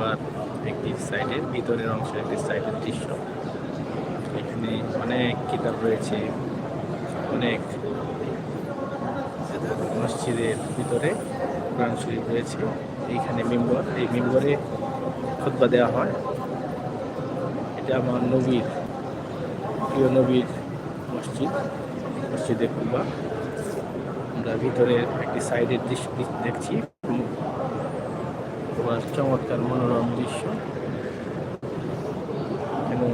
কুবার একটি সাইডের ভিতরের অংশের একটি সাইডের দৃশ্য। এখানে অনেক কিতাব রয়েছে, অনেক মসজিদের ভিতরে কোরআন শরীফ রয়েছে। এইখানে মেম্বর, এই মেম্বরে খুতবা দেওয়া হয়। এটা আমার নবীর, প্রিয় নবীর মসজিদ, মসজিদে কুবা আমরা ভিতরের একটি সাইডের দৃশ্য দেখছি। কুবার চমৎকার মনোরম দৃশ্য। এখানে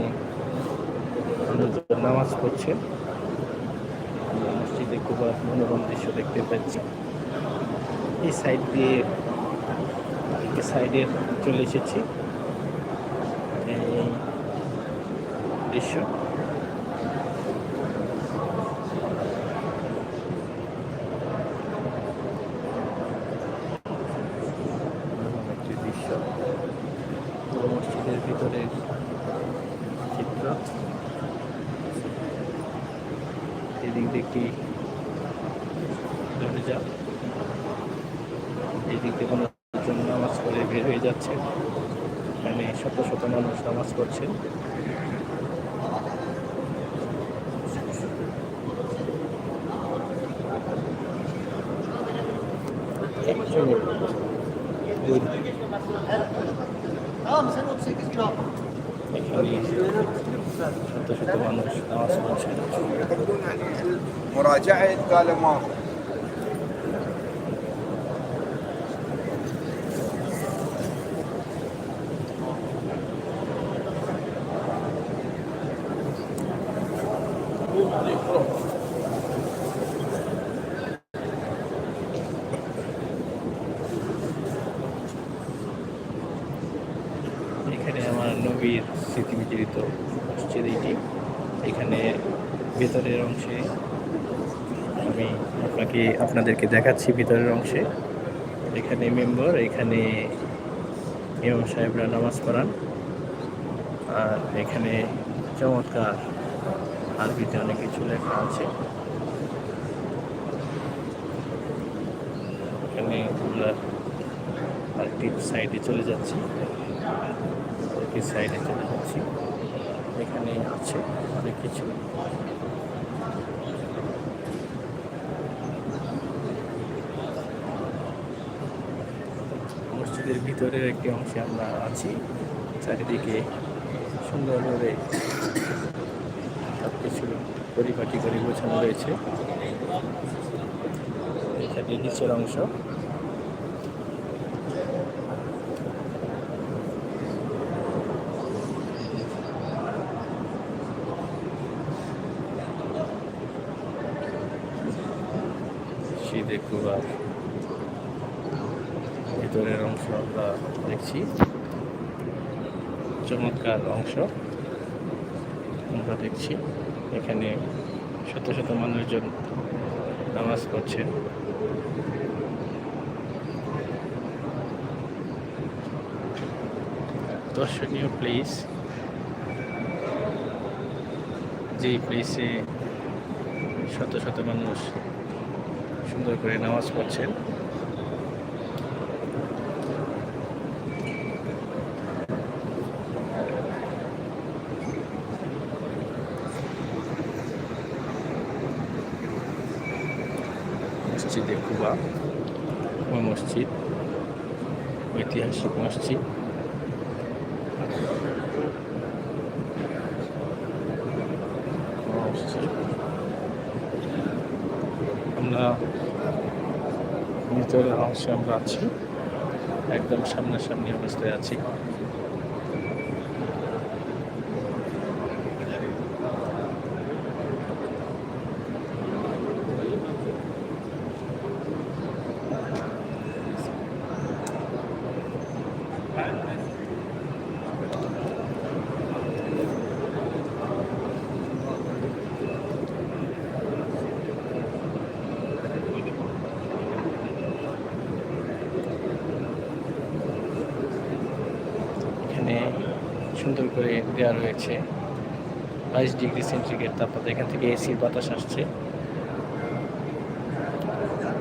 নামাজ পড়ছে। মসজিদে কুবার মনোরম দৃশ্য দেখতে পাচ্ছি। এই সাইড দিয়ে সাইডে চলে এসেছি। এই দৃশ্য। مراجعة قال ماكو আপনাদেরকে দেখাচ্ছি ভিতরের অংশে। এখানে মেম্বার, এখানে ইমাম সাহেবরা নামাজ পড়ান। আর এখানে চমৎকার আরবিতে অনেক কিছু লেখা আছে। এখানে আরেকটি সাইডে চলে যাচ্ছি। আরেকটি সাইডে চলে যাচ্ছি। এখানে আছে অনেক কিছু। মসজিদের ভিতরের একটি অংশে আমরা আছি। চারিদিকে সুন্দরভাবে সব কিছু পরিপাটি করে গোছানো রয়েছে। এখানে নিচের অংশ। শীতে কুবার ভিতরের অংশ। আমরা দেখছি। চমৎকার অংশ। আমরা দেখছি এখানে শত শত মানুষজন নামাজ পড়ছেন। দর্শনীয় প্লেস যে প্লেসে শত শত মানুষ সুন্দর করে নামাজ পড়ছেন। মসজিদে কুবা কুবা মসজিদ, ঐতিহাসিক মসজিদ। আমরা ভিতরের অংশে আমরা আছি, একদম সামনাসামনি অবস্থায় আছি এখানে সুন্দর করে দেওয়া রয়েছে। বাইশ ডিগ্রি সেন্টিগ্রেড তাপমাত্রা, এখান থেকে এসির বাতাস আসছে।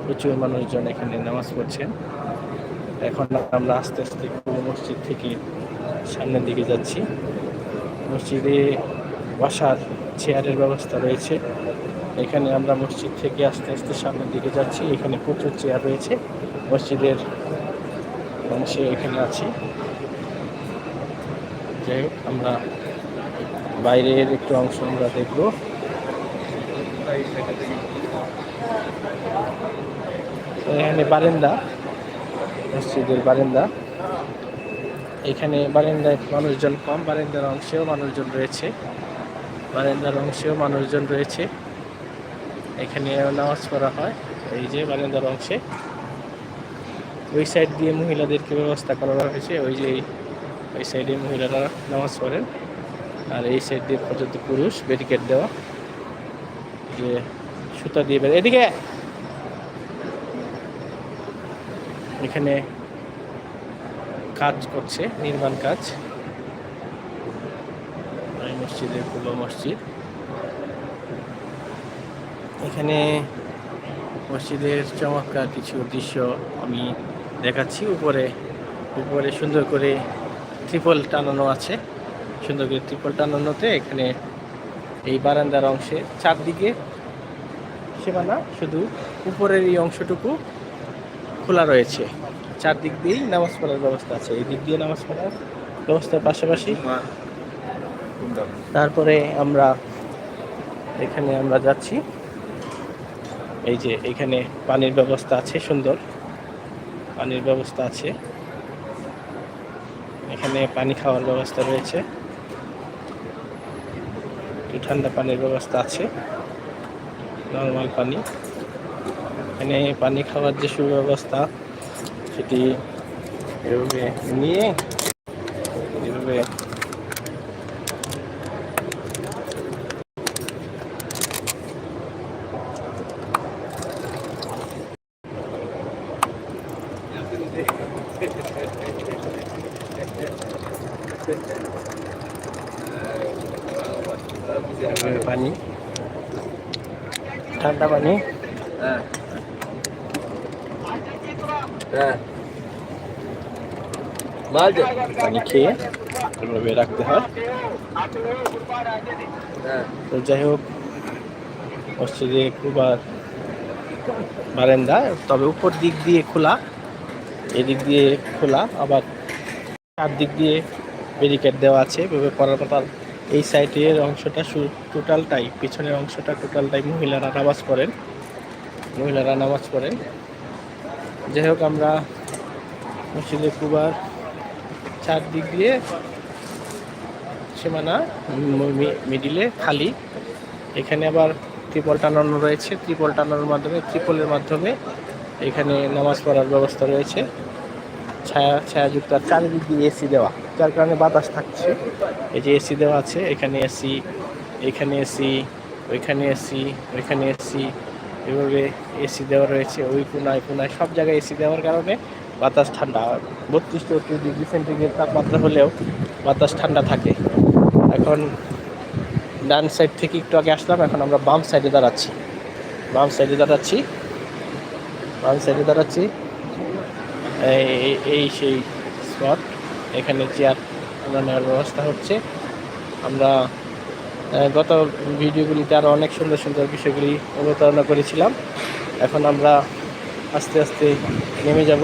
প্রচুর মানুষজন এখানে নামাজ পড়ছেন। এখন আমরা আস্তে আস্তে পূর্ব মসজিদ থেকে সামনের দিকে যাচ্ছি। মসজিদে বসার চেয়ারের ব্যবস্থা রয়েছে। এখানে আমরা মসজিদ থেকে আস্তে আস্তে সামনের দিকে যাচ্ছি। এখানে প্রচুর চেয়ার রয়েছে। মসজিদের অংশে এখানে আছি। আমরা বাইরের একটু অংশ আমরা দেখব। এখানে বারেন্দা, মসজিদের বারেন্দা। এখানে বারেন্দায় মানুষজন কম, বারেন্দার অংশেও মানুষজন রয়েছে। বারেন্দার অংশেও মানুষজন রয়েছে। এখানে নামাজ পড়া হয়, এই যে বারেন্দার অংশে। ওই সাইড দিয়ে মহিলাদেরকে ব্যবস্থা করা হয়েছে, ওই যে এই- সাইডে মহিলারা নামাজ পড়েন। আর এই সাইড দিয়ে পর্যন্ত পুরুষ ব্যারিকেড দেওয়া। যে সুতা দিয়ে বের এদিকে! এখানে কাজ করছে, নির্মাণ কাজ। মসজিদের পূর্ব মসজিদ। এখানে মসজিদের চমৎকার কিছু দৃশ্য আমি দেখাচ্ছি। উপরে উপরে সুন্দর করে ত্রিপল টানানো আছে। সুন্দর করে ত্রিপল টানানোতে এখানে এই বারান্দার অংশে চারদিকে সীমানা, শুধু উপরের এই অংশটুকু খোলা রয়েছে। চারদিক দিয়েই নামাজ পড়ার ব্যবস্থা আছে। এই দিক দিয়ে নামাজ পড়ার ব্যবস্থার পাশাপাশি তারপরে আমরা এখানে আমরা যাচ্ছি। এই যে এখানে পানির ব্যবস্থা আছে, সুন্দর। পানির ব্যবস্থা আছে। এখানে পানি খাওয়ার ব্যবস্থা রয়েছে। একটু ঠান্ডা পানির ব্যবস্থা আছে। নর্মাল পানি। এখানে পানি খাওয়ার যে সুব্যবস্থা, সেটি এভাবে নিয়ে এভাবে ঠান্ডা পানি। পানি খেয়ে রাখতে হয়। তো যাই হোক বারান্দা, তবে উপর দিক দিয়ে খোলা, এদিক দিয়ে খোলা, আবার চার দিক দিয়ে ব্যারিকেড দেওয়া আছে। করার পর এই সাইডের অংশটা টোটালটাই, পিছনের অংশটা টোটালটাই মহিলারা নামাজ পড়েন। মহিলারা নামাজ পড়েন। যাই হোক, আমরা মসজিদে কুবার চারদিক দিয়ে সীমানা মিডিলে খালি। এখানে আবার ত্রিপল টানানো রয়েছে। ত্রিপল টানানোর মাধ্যমে, ত্রিপলের মাধ্যমে এখানে নামাজ পড়ার ব্যবস্থা রয়েছে। ছায়া ছায়াযুক্ত আর চারিদিক দিয়ে এসি দেওয়া। যার কারণে বাতাস থাকছে। এই যে এসি দেওয়া আছে, এখানে এসি এখানে এসি, ওইখানে এসি ওইখানে এসি, এভাবে এসি দেওয়া রয়েছে, ওই কোনায় কোনায়, সব জায়গায় এসি দেওয়ার কারণে বাতাস ঠান্ডা। বত্রিশ চৌত্রিশ ডিগ্রি সেন্টিগ্রেড তাপমাত্রা হলেও বাতাস ঠান্ডা থাকে। এখন ডান সাইড থেকে একটু আগে আসলাম, এখন আমরা বাম সাইডে দাঁড়াচ্ছি। বাম সাইডে দাঁড়াচ্ছি। বাম সাইডে দাঁড়াচ্ছি। এই- সেই স্পট। এখানে চেয়ার আমরা নেওয়ার ব্যবস্থা হচ্ছে। আমরা গত ভিডিওগুলিতে আরও অনেক সুন্দর সুন্দর বিষয়গুলি অবতারণা করেছিলাম। এখন আমরা আস্তে আস্তে নেমে যাব।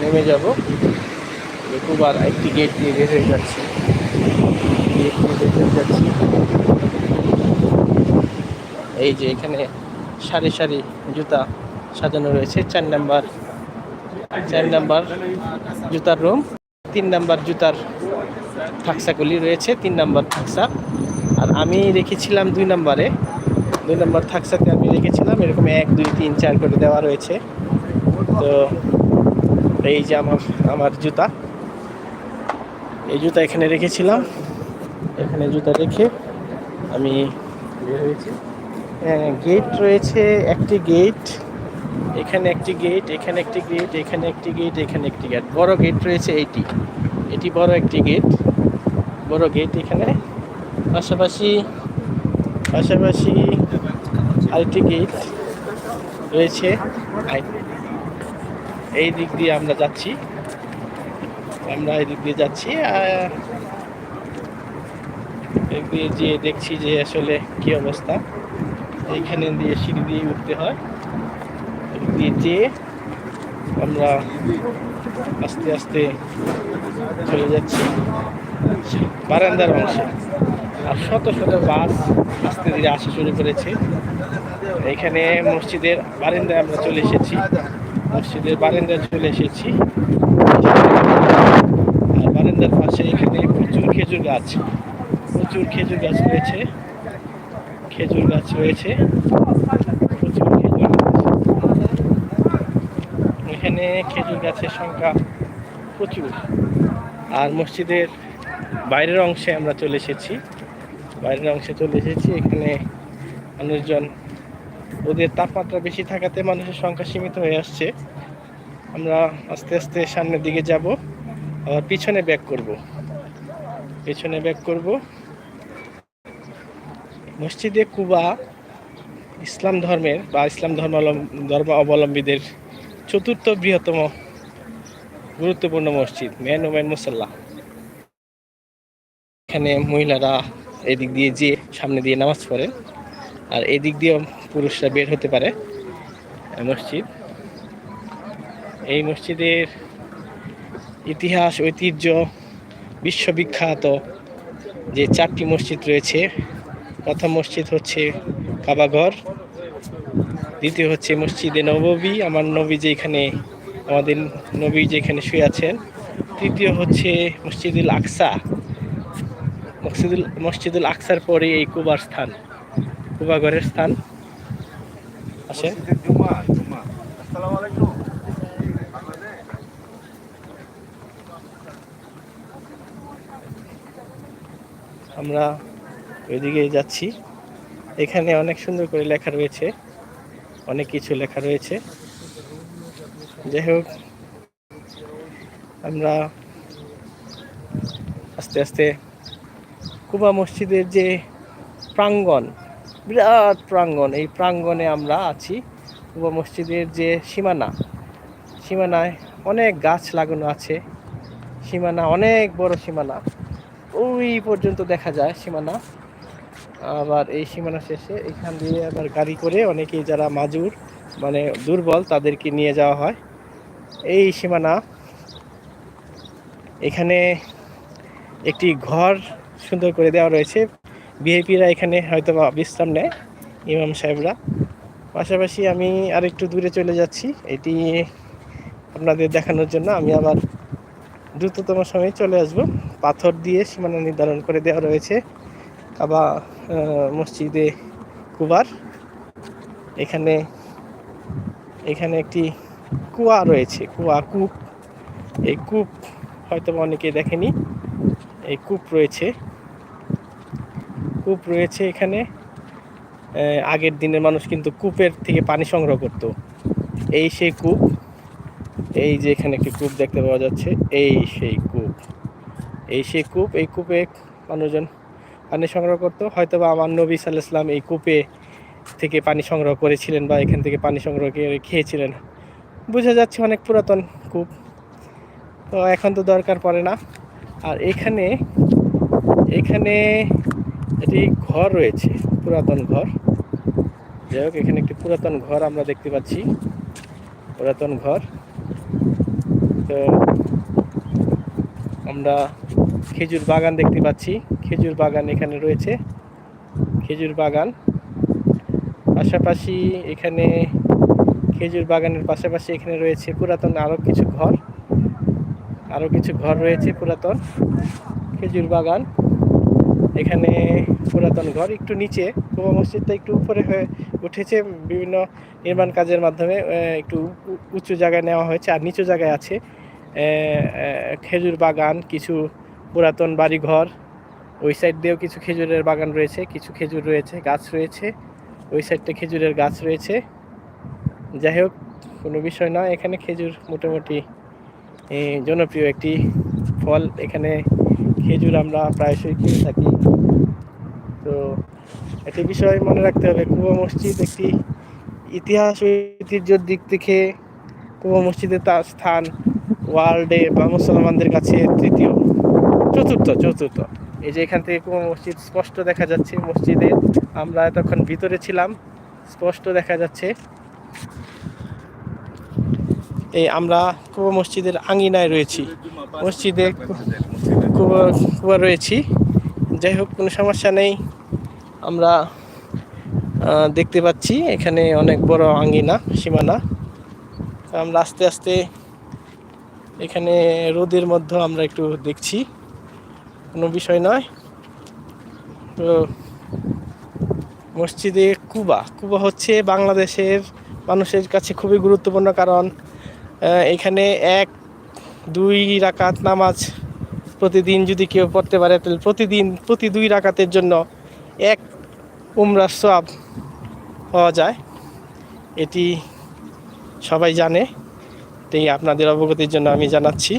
নেমে যাব। খুবার একটি গেট দিয়ে বের হয়ে যাচ্ছি। যাচ্ছি। এই যে এখানে সারি সারি জুতা সাজানো রয়েছে। চার নাম্বার চার নাম্বার জুতার রুম তিন নাম্বার জুতার থাকসাগুলি রয়েছে, তিন নাম্বার থাকসা। আর আমি রেখেছিলাম দুই নাম্বারে। দুই নাম্বার থাকসাতে আমি রেখেছিলাম, এরকম এক, দুই, তিন, চার করে দেওয়া রয়েছে। তো এই যে আমার আমার জুতা। এই জুতা এখানে রেখেছিলাম। এখানে জুতা রেখে আমি বের হয়েছি। গেট রয়েছে, একটি গেট এখানে একটি গেট এখানে একটি গেট এখানে একটি গেট এখানে একটি গেট বড় গেট রয়েছে এইটি এটি বড় একটি গেট বড় গেট এখানে। পাশাপাশি পাশাপাশি আরেকটি গেট রয়েছে। এই দিক দিয়ে আমরা যাচ্ছি। আমরা এই দিক দিয়ে যাচ্ছি। এদিক দিয়ে যেয়ে দেখছি যে আসলে কি অবস্থা, এইখানে দিয়ে সিঁড়ি দিয়ে উঠতে হয়। যেয়ে আমরা আস্তে আস্তে চলে যাচ্ছি বারান্দার অংশে। আর শত শত বাস আস্তে ধীরে আসা শুরু করেছে। এখানে মসজিদের বারান্দায় আমরা চলে এসেছি। মসজিদের বারান্দায় চলে এসেছি। বারান্দার পাশে এখানে প্রচুর খেজুর গাছ। প্রচুর খেজুর গাছ রয়েছে। খেজুর গাছ রয়েছে প্রচুর খেজুর গাছ এখানে খেজুর গাছের সংখ্যা প্রচুর। আর মসজিদের বাইরের অংশে আমরা চলে এসেছি। বাইরের অংশে চলে এসেছি, এখানে মানুষজন, ওদের তাপমাত্রা বেশি থাকাতে মানুষের সংখ্যা সীমিত হয়ে আসছে। আমরা আস্তে আস্তে সামনের দিকে যাব, আবার পিছনে ব্যাক করব। পিছনে ব্যাক করব। মসজিদে কুবা ইসলাম ধর্মের বা ইসলাম ধর্ম ধর্ম অবলম্বীদের চতুর্থ বৃহত্তম গুরুত্বপূর্ণ মসজিদ মেন ও মুসাল্লাহ এখানে মহিলারা এদিক দিয়ে যে সামনে দিয়ে নামাজ পড়েন আর এদিক দিয়েও পুরুষরা বের হতে পারে মসজিদ। এই মসজিদের ইতিহাস, ঐতিহ্য, বিশ্ববিখ্যাত যে চারটি মসজিদ রয়েছে, প্রথম মসজিদ হচ্ছে কাবাঘর দ্বিতীয় হচ্ছে মসজিদে নববী। আমার নবী যেখানে আমাদের নবী যেখানে শুয়ে আছেন। তৃতীয় হচ্ছে মসজিদুল আকসা। মসজিদুল মসজিদুল আকসার পরে এই কুবার স্থান কুবাঘরের স্থান। আলাইকুম। আমরা ওইদিকে যাচ্ছি। এখানে অনেক সুন্দর করে লেখা রয়েছে। অনেক কিছু লেখা রয়েছে। যাই হোক, আমরা আস্তে আস্তে কুবা মসজিদের যে প্রাঙ্গণ, বিরাট প্রাঙ্গণ, এই প্রাঙ্গণে আমরা আছি। কুবা মসজিদের যে সীমানা, সীমানায় অনেক গাছ লাগানো আছে। সীমানা অনেক বড় সীমানা। ওই পর্যন্ত দেখা যায় সীমানা। আবার এই সীমানা শেষে এখান দিয়ে আবার গাড়ি করে অনেকেই যারা মাজুর মানে দুর্বল তাদেরকে নিয়ে যাওয়া হয়। এই সীমানা এখানে একটি ঘর সুন্দর করে দেওয়া রয়েছে। ভিআইপিরা এখানে হয়তো বিশ্রাম নেয় ইমাম সাহেবরা। পাশাপাশি আমি আর একটু দূরে চলে যাচ্ছি। এটি আপনাদের দেখানোর জন্য আমি আবার দ্রুততম সময়ে চলে আসব। পাথর দিয়ে সীমানা নির্ধারণ করে দেওয়া রয়েছে। আহ, মসজিদে কুবার এখানে এখানে একটি কুয়া রয়েছে, কুয়া কূপ। এই কূপ হয়তো অনেকে দেখেনি। এই কূপ রয়েছে। কূপ রয়েছে এখানে। আগের দিনের মানুষ কিন্তু কূপের থেকে পানি সংগ্রহ করত। এই সেই কূপ, এই যে এখানে একটি কূপ দেখতে পাওয়া যাচ্ছে, এই সেই কূপ। এই সেই কূপ, এই কূপে মানুষজন পানি সংগ্রহ করতো। হয়তো বা আমার নবী সাল্লাহ ইসলাম এই কূপে থেকে পানি সংগ্রহ করেছিলেন বা এখান থেকে পানি সংগ্রহ করে খেয়েছিলেন। বোঝা যাচ্ছে অনেক পুরাতন কূপ। তো এখন তো দরকার পড়ে না। আর এখানে এখানে একটি ঘর রয়েছে, পুরাতন ঘর। যাই হোক, এখানে একটি পুরাতন ঘর আমরা দেখতে পাচ্ছি। পুরাতন ঘর। তো আমরা খেজুর বাগান দেখতে পাচ্ছি। খেজুর বাগান এখানে রয়েছে। খেজুর বাগান। পাশাপাশি এখানে খেজুর বাগানের পাশাপাশি এখানে রয়েছে পুরাতন আরও কিছু ঘর। আরও কিছু ঘর রয়েছে পুরাতন। খেজুর বাগান। এখানে পুরাতন ঘর একটু নিচে। কুবা মসজিদটা একটু উপরে হয়ে উঠেছে। বিভিন্ন নির্মাণ কাজের মাধ্যমে একটু উঁচু জায়গায় নেওয়া হয়েছে আর নিচু জায়গায় আছে। খেজুর বাগান, কিছু পুরাতন বাড়িঘর। ওই সাইড দিয়েও কিছু খেজুরের বাগান রয়েছে, কিছু খেজুর রয়েছে, গাছ রয়েছে। ওই সাইডটা খেজুরের গাছ রয়েছে। যাই হোক, কোনো বিষয় নয় এখানে খেজুর মোটামুটি জনপ্রিয় একটি ফল। এখানে খেজুর আমরা প্রায়শই কিনে থাকি। তো একটি বিষয় মনে রাখতে হবে কুবা মসজিদ একটি ইতিহাস ঐতিহ্যের দিক থেকে কুবা মসজিদের তার স্থান ওয়ার্ল্ডে বা মুসলমানদের কাছে তৃতীয়। চতুর্থ চতুর্থ। এই যে এখান থেকে কুবা মসজিদ স্পষ্ট দেখা যাচ্ছে, মসজিদে আমরা এতক্ষণ ভিতরে ছিলাম, স্পষ্ট দেখা যাচ্ছে। এই আমরা কুবা মসজিদের আঙিনায় রয়েছি। মসজিদে কুয়া কুয়া রয়েছি। যাই হোক, কোনো সমস্যা নেই। আমরা দেখতে পাচ্ছি এখানে অনেক বড় আঙ্গিনা সীমানা। আমরা আস্তে আস্তে এখানে রোদের মধ্যে আমরা একটু দেখছি। কোনো বিষয় নয়। তো মসজিদে কুবা কুবা হচ্ছে বাংলাদেশের মানুষের কাছে খুবই গুরুত্বপূর্ণ কারণ এখানে এক, দুই রাকাত নামাজ প্রতিদিন যদি কেউ পড়তে পারে, তাহলে প্রতিদিন, প্রতি দুই রাকাতের জন্য এক উমরার সব পাওয়া যায়। এটি সবাই জানে তাই আপনাদের অবগতির জন্য আমি জানাচ্ছি।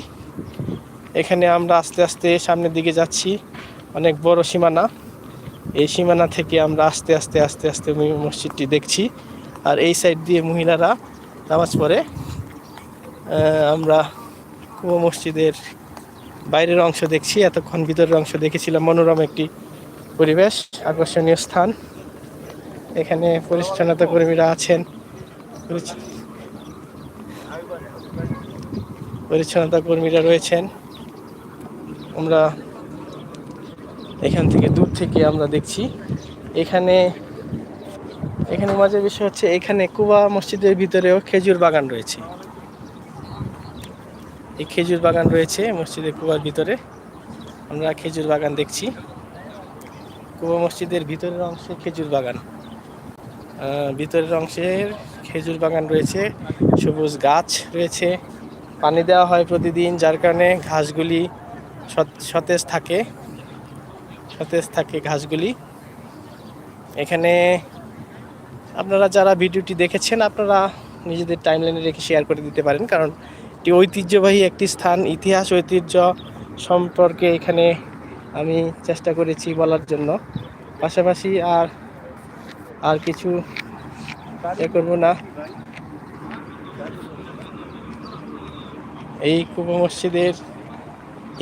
এখানে আমরা আস্তে আস্তে সামনের দিকে যাচ্ছি। অনেক বড় সীমানা। এই সীমানা থেকে আমরা আস্তে আস্তে আস্তে আস্তে মসজিদটি দেখছি। আর এই সাইড দিয়ে মহিলারা নামাজ পড়ে। আমরা কুয়া মসজিদের বাইরের অংশ দেখছি। এতক্ষণ ভিতরের অংশ দেখেছিলাম। মনোরম একটি পরিবেশ, আকর্ষণীয় স্থান। এখানে পরিচ্ছন্নতা কর্মীরা আছেন। পরিচ্ছন্নতা কর্মীরা রয়েছেন। আমরা এখান থেকে দূর থেকে আমরা দেখছি। এখানে এখানে মজার বিষয় হচ্ছে, এখানে কুবা মসজিদের ভিতরেও খেজুর বাগান রয়েছে। এই খেজুর বাগান রয়েছে মসজিদের কুবার ভিতরে। আমরা খেজুর বাগান দেখছি। কুবা মসজিদের ভিতরের অংশে খেজুর বাগান। ভিতরের অংশের খেজুর বাগান রয়েছে, সবুজ গাছ রয়েছে। পানি দেওয়া হয় প্রতিদিন, যার কারণে ঘাসগুলি সতেজ থাকে। সতেজ থাকে ঘাসগুলি। এখানে আপনারা যারা ভিডিওটি দেখেছেন, আপনারা নিজেদের টাইমলাইনে রেখে শেয়ার করে দিতে পারেন, কারণ এটি ঐতিহ্যবাহী একটি স্থান। ইতিহাস, ঐতিহ্য সম্পর্কে এখানে আমি চেষ্টা করেছি বলার জন্য। পাশাপাশি আর আর কিছু এ করব না। এই কুবা মসজিদের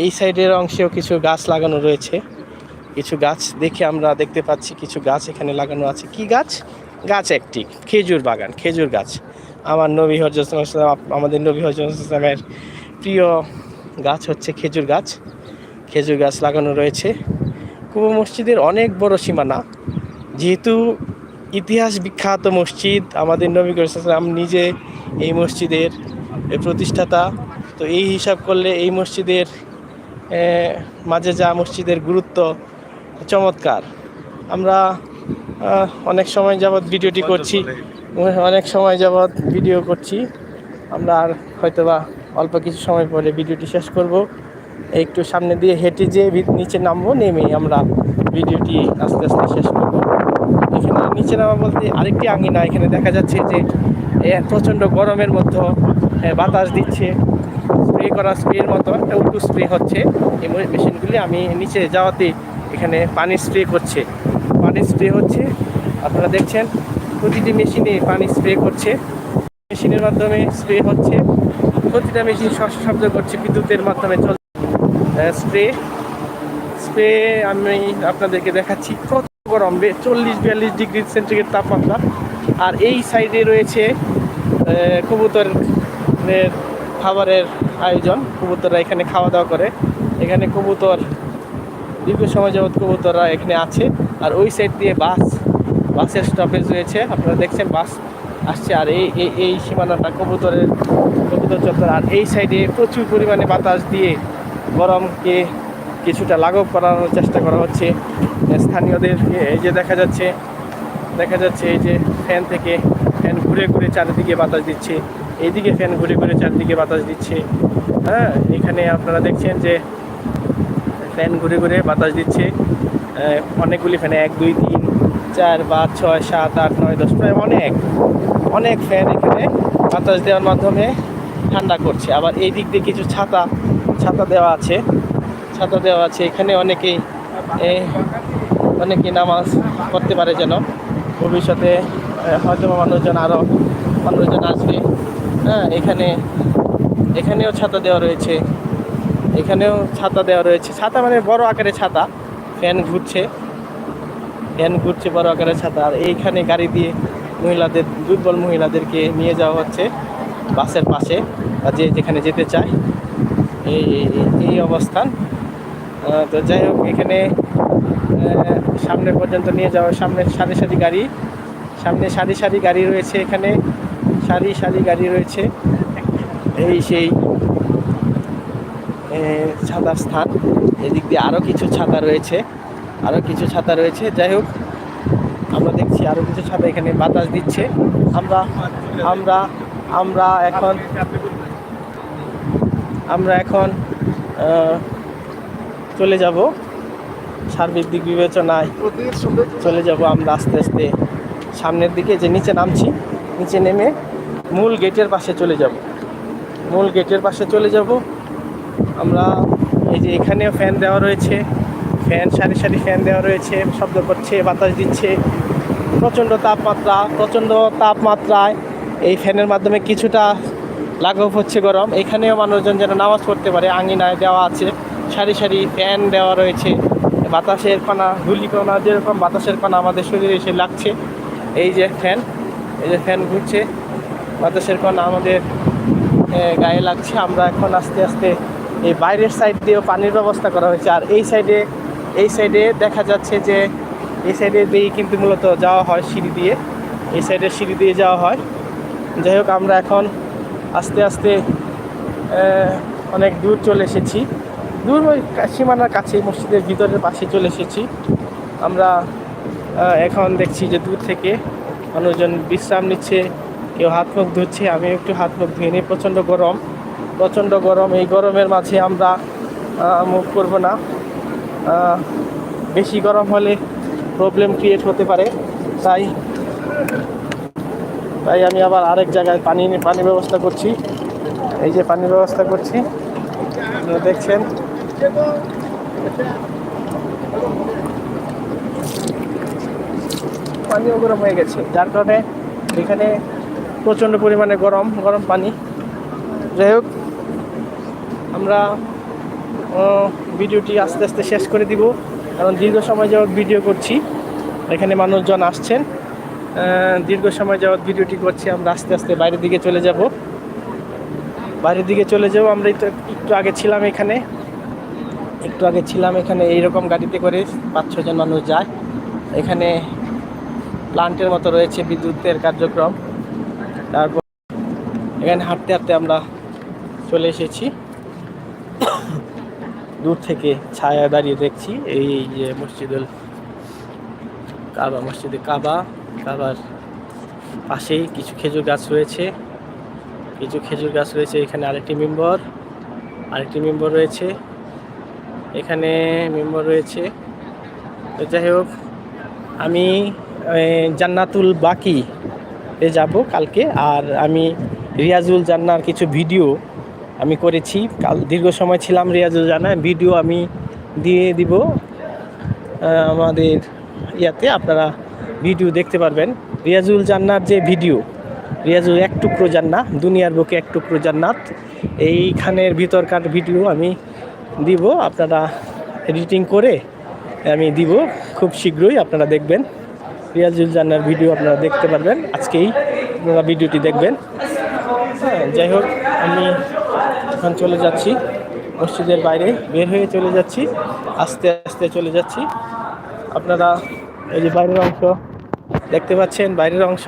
এই সাইডের অংশেও কিছু গাছ লাগানো রয়েছে। কিছু গাছ দেখে আমরা দেখতে পাচ্ছি, কিছু গাছ এখানে লাগানো আছে। কি গাছ? গাছ একটি, খেজুর বাগান, খেজুর গাছ। আমার নবী হজরত আমাদের নবী হজরত ইসলামের প্রিয় গাছ হচ্ছে খেজুর গাছ। খেজুর গাছ লাগানো রয়েছে। কুবা মসজিদের অনেক বড় সীমানা। যেহেতু ইতিহাস বিখ্যাত মসজিদ, আমাদের নবী করিম নিজে এই মসজিদের প্রতিষ্ঠাতা। তো এই হিসাব করলে এই মসজিদের মাঝে যা মসজিদের গুরুত্ব চমৎকার। আমরা অনেক সময় যাবৎ ভিডিওটি করছি অনেক সময় যাবৎ ভিডিও করছি। আমরা আর হয়তোবা অল্প কিছু সময় পরে ভিডিওটি শেষ করব। একটু সামনে দিয়ে হেঁটে যেয়ে নিচে নামবো নেমে আমরা ভিডিওটি আস্তে আস্তে শেষ করব। এখানে নিচে নামা বলতে আরেকটি আঙিনা এখানে দেখা যাচ্ছে যে প্রচণ্ড গরমের মধ্যে বাতাস দিচ্ছে। স্প্রে করা স্প্রের মতো একটা উল্টো স্প্রে হচ্ছে। এই মেশিনগুলি আমি নিচে যাওয়াতে এখানে পানি স্প্রে করছে। পানি স্প্রে হচ্ছে। আপনারা দেখছেন, প্রতিটি মেশিনে পানি স্প্রে করছে। মেশিনের মাধ্যমে স্প্রে হচ্ছে। প্রতিটা মেশিন শব্দ করছে, বিদ্যুতের মাধ্যমে চল স্প্রে স্প্রে আমি আপনাদেরকে দেখাচ্ছি, কত গরম চল্লিশ, বিয়াল্লিশ ডিগ্রি সেন্টিগ্রেড তাপমাত্রা। আর এই সাইডে রয়েছে কবুতরের খাবারের আয়োজন, কবুতররা এখানে খাওয়া দাওয়া করে। এখানে কবুতর, দীর্ঘ সময় যাবৎ কবুতররা এখানে আছে। আর ওই সাইড দিয়ে বাস, বাসের স্টপেজ রয়েছে। আপনারা দেখছেন বাস আসছে। আর এই এই এই সীমানাটা কবুতরের, কবুতর চত্বর। আর এই সাইডে প্রচুর পরিমাণে বাতাস দিয়ে গরমকে কিছুটা লাঘব করানোর চেষ্টা করা হচ্ছে। স্থানীয়দের এই যে দেখা যাচ্ছে দেখা যাচ্ছে এই যে ফ্যান থেকে ফ্যান ঘুরে ঘুরে চারিদিকে বাতাস দিচ্ছে। এইদিকে ফ্যান ঘুরে ঘুরে চারদিকে বাতাস দিচ্ছে। হ্যাঁ এখানে আপনারা দেখছেন যে ফ্যান ঘুরে ঘুরে বাতাস দিচ্ছে। অনেকগুলি ফ্যান এক, দুই, তিন, চার, পাঁচ, ছয়, সাত, আট, নয়, দশ, প্রায় অনেক অনেক ফ্যান এখানে বাতাস দেওয়ার মাধ্যমে ঠান্ডা করছে। আবার এই দিক দিয়ে কিছু ছাতা ছাতা দেওয়া আছে, ছাতা দেওয়া আছে। এখানে অনেকেই অনেকে নামাজ পড়তে পারে যেন। ভবিষ্যতে হয়তো মানুষজন আরও মানুষজন আসবে। হ্যাঁ এখানে, এখানেও ছাতা দেওয়া রয়েছে। এখানেও ছাতা দেওয়া রয়েছে। ছাতা মানে বড় আকারের ছাতা। ফ্যান ঘুরছে। ফ্যান ঘুরছে বড় আকারের ছাতা। আর এইখানে গাড়ি দিয়ে মহিলাদের, দুর্বল মহিলাদেরকে নিয়ে যাওয়া হচ্ছে বাসের পাশে বা যে যেখানে যেতে চায়। এই, এই- অবস্থান। তো যাই হোক, এখানে সামনে পর্যন্ত নিয়ে যাওয়া, সামনে সারি সারি গাড়ি। সামনে সারি সারি গাড়ি রয়েছে এখানে। সারি সারি গাড়ি রয়েছে। এই সেই ছাতার স্থান। এদিক দিয়ে আরও কিছু ছাতা রয়েছে। আরও কিছু ছাতা রয়েছে। যাই হোক, আমরা দেখছি আরও কিছু ছাতা এখানে বাতাস দিচ্ছে। আমরা আমরা আমরা এখন আমরা এখন চলে যাব। সার্বিক দিক বিবেচনায় চলে যাব আমরা আস্তে আস্তে। সামনের দিকে যে নিচে নামছি, নিচে নেমে মূল গেটের পাশে চলে যাব। মূল গেটের পাশে চলে যাব। আমরা এই যে এখানেও ফ্যান দেওয়া রয়েছে। ফ্যান সারি সারি ফ্যান দেওয়া রয়েছে। শব্দ করছে, বাতাস দিচ্ছে। প্রচণ্ড তাপমাত্রা, প্রচণ্ড তাপমাত্রায় এই ফ্যানের মাধ্যমে কিছুটা লাঘব হচ্ছে গরম। এখানেও মানুষজন যেন নামাজ পড়তে পারে, আঙিনায় দেওয়া আছে। সারি সারি ফ্যান দেওয়া রয়েছে। বাতাসের কণা কণা যেরকম বাতাসের কণা আমাদের শরীরে এসে লাগছে। এই যে ফ্যান এই যে ফ্যান ঘুরছে। বাতাসের কণা আমাদের গায়ে লাগছে। আমরা এখন আস্তে আস্তে এই বাইরের সাইড দিয়েও পানির ব্যবস্থা করা হয়েছে। আর এই সাইডে এই সাইডে দেখা যাচ্ছে যে এই সাইডে দিয়ে কিন্তু মূলত যাওয়া হয় সিঁড়ি দিয়ে। এই সাইডে সিঁড়ি দিয়ে যাওয়া হয়। যাই হোক, আমরা এখন আস্তে আস্তে অনেক দূর চলে এসেছি। দূর ওই সীমানার কাছে মসজিদের ভিতরের পাশে চলে এসেছি। আমরা এখন দেখছি যে দূর থেকে মানুষজন বিশ্রাম নিচ্ছে। কেউ হাত মুখ ধুচ্ছে, আমি একটু হাত মুখ ধুয়ে নিই। প্রচণ্ড গরম প্রচণ্ড গরম। এই গরমের মাঝে আমরা মুখ করব না। বেশি গরম হলে প্রবলেম ক্রিয়েট হতে পারে। তাই তাই আমি আবার আরেক জায়গায় পানি পানি ব্যবস্থা করছি। এই যে পানির ব্যবস্থা করছি। দেখছেন? পানিও গরম হয়ে গেছে। যার কারণে এখানে প্রচণ্ড পরিমাণে গরম গরম পানি। যাই হোক, আমরা ভিডিওটি আস্তে আস্তে শেষ করে দিব, কারণ দীর্ঘ সময় যাওয়ার ভিডিও করছি। এখানে মানুষজন আসছেন। দীর্ঘ সময় যাওয়ার ভিডিওটি করছি, আমরা আস্তে আস্তে বাইরের দিকে চলে যাব। বাইরের দিকে চলে যাব আমরা একটু একটু আগে ছিলাম এখানে। একটু আগে ছিলাম এখানে, এইরকম গাড়িতে করে পাঁচ ছজন মানুষ যায়। এখানে প্লান্টের মতো রয়েছে, বিদ্যুতের কার্যক্রম। তারপর এখানে হাঁটতে হাঁটতে আমরা চলে এসেছি। দূর থেকে ছায়া দাঁড়িয়ে দেখছি এই যে মসজিদুল কাবা, মসজিদে কাবা। কাবার পাশেই কিছু খেজুর গাছ রয়েছে। কিছু খেজুর গাছ রয়েছে, এখানে আরেকটি মেম্বর আরেকটি মেম্বর রয়েছে। এখানে মেম্বর রয়েছে। তো যাই হোক, আমি জান্নাতুল বাকি যাব কালকে। আর আমি রিয়াজুল জান্নার কিছু ভিডিও আমি করেছি। কাল দীর্ঘ সময় ছিলাম রিয়াজুল জান্না ভিডিও আমি দিয়ে দিব আমাদের ইয়াতে। আপনারা ভিডিও দেখতে পারবেন। রিয়াজুল জান্নার যে ভিডিও, রিয়াজুল এক টুকরো জান্না দুনিয়ার বুকে এক টুকরো জান্নাত। এইখানের ভিতরকার ভিডিও আমি দিব। আপনারা এডিটিং করে আমি দিব। খুব শীঘ্রই আপনারা দেখবেন। রিয়াজুল জান্নার ভিডিও আপনারা দেখতে পারবেন। আজকেই আপনারা ভিডিওটি দেখবেন। হ্যাঁ যাই হোক, আমি এখন চলে যাচ্ছি। মসজিদের বাইরে বের হয়ে চলে যাচ্ছি। আস্তে আস্তে চলে যাচ্ছি। আপনারা এই যে বাইরের অংশ দেখতে পাচ্ছেন, বাইরের অংশ।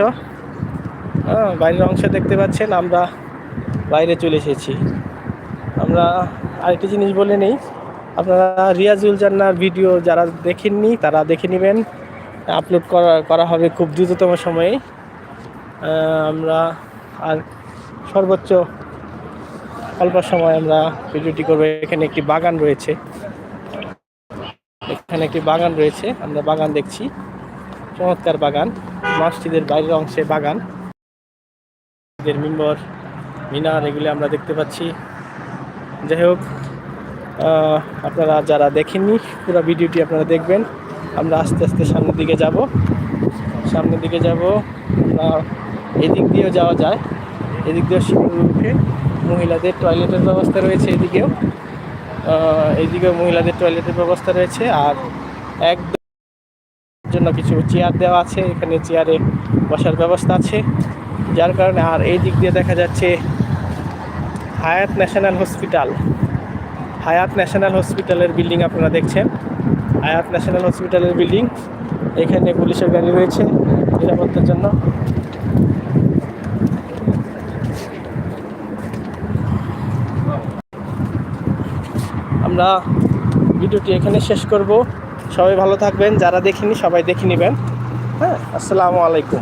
হ্যাঁ বাইরের অংশ দেখতে পাচ্ছেন, আমরা বাইরে চলে এসেছি। আমরা আরেকটি জিনিস বলে নেই। আপনারা রিয়াজুল জান্নার ভিডিও যারা দেখেননি, তারা দেখে নেবেন। আপলোড করা করা হবে খুব দ্রুততম সময়ে। আমরা আর সর্বোচ্চ অল্প সময় আমরা ভিডিওটি করব। এখানে একটি বাগান রয়েছে। এখানে একটি বাগান রয়েছে। আমরা বাগান দেখছি। চমৎকার বাগান। মসজিদের বাইরের অংশে বাগান। মিম্বর, মিনার, এগুলি আমরা দেখতে পাচ্ছি। যাই হোক আপনারা যারা দেখেননি, পুরো ভিডিওটি আপনারা দেখবেন। আমরা আস্তে আস্তে সামনের দিকে যাব। সামনের দিকে যাব এদিক দিয়েও যাওয়া যায়। এদিক দিয়ে সিঁড়ি উঠে মহিলাদের টয়লেটের ব্যবস্থা রয়েছে এদিকেও। এদিকেও মহিলাদের টয়লেটের ব্যবস্থা রয়েছে আর এক জন্য কিছু চেয়ার দেওয়া আছে, এখানে চেয়ারে বসার ব্যবস্থা আছে। যার কারণে আর এই দিক দিয়ে দেখা যাচ্ছে Hayat national hospital. Hayat national হসপিটালের বিল্ডিং আপনারা দেখছেন। হায়াত ন্যাশনাল হসপিটালের বিল্ডিং। এখানে পুলিশের গাড়ি রয়েছে নিরাপত্তার জন্য। আমরা ভিডিওটি এখানে শেষ করব। সবাই ভালো থাকবেন, যারা দেখিনি সবাই দেখে নেবেন। হ্যাঁ আসসালামু আলাইকুম।